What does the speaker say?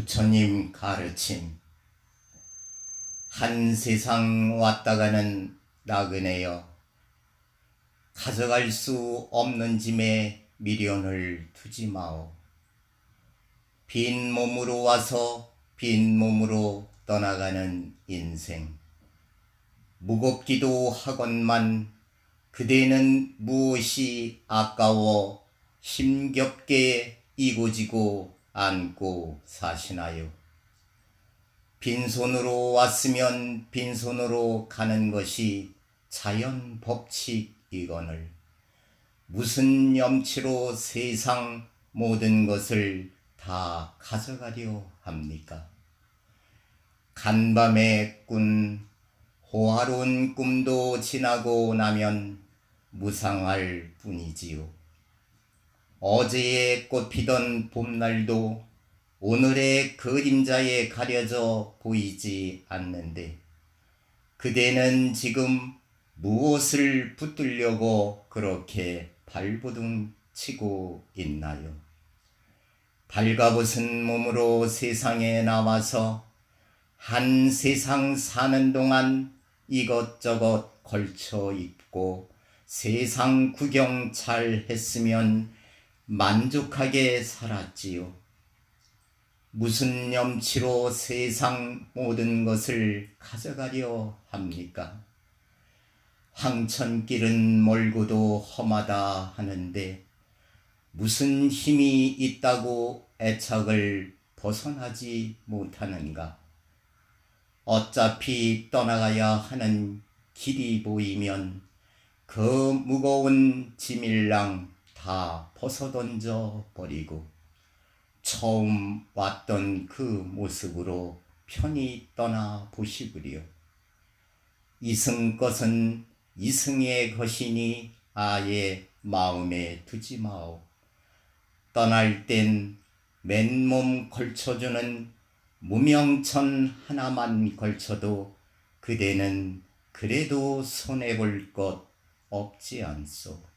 부처님 가르침 한 세상 왔다 가는 나그네여 가져갈 수 없는 짐에 미련을 두지 마오. 빈 몸으로 와서 빈 몸으로 떠나가는 인생. 무겁기도 하건만 그대는 무엇이 아까워 힘겹게 이고지고 안고 사시나요? 빈손으로 왔으면 빈손으로 가는 것이 자연 법칙이거늘 무슨 염치로 세상 모든 것을 다 가져가려 합니까? 간밤에 꾼 호화로운 꿈도 지나고 나면 무상할 뿐이지요. 어제의 꽃 피던 봄날도 오늘의 그림자에 가려져 보이지 않는데 그대는 지금 무엇을 붙들려고 그렇게 발버둥 치고 있나요? 발가벗은 몸으로 세상에 나와서 한 세상 사는 동안 이것저것 걸쳐 입고 세상 구경 잘 했으면 만족하게 살았지요. 무슨 염치로 세상 모든 것을 가져가려 합니까? 황천길은 멀고도 험하다 하는데 무슨 힘이 있다고 애착을 벗어나지 못하는가? 어차피 떠나가야 하는 길이 보이면 그 무거운 짐일랑 다 벗어던져 버리고 처음 왔던 그 모습으로 편히 떠나 보시구려. 이승 것은 이승의 것이니 아예 마음에 두지 마오. 떠날 땐 맨몸 걸쳐주는 무명천 하나만 걸쳐도 그대는 그래도 손해볼 것 없지 않소.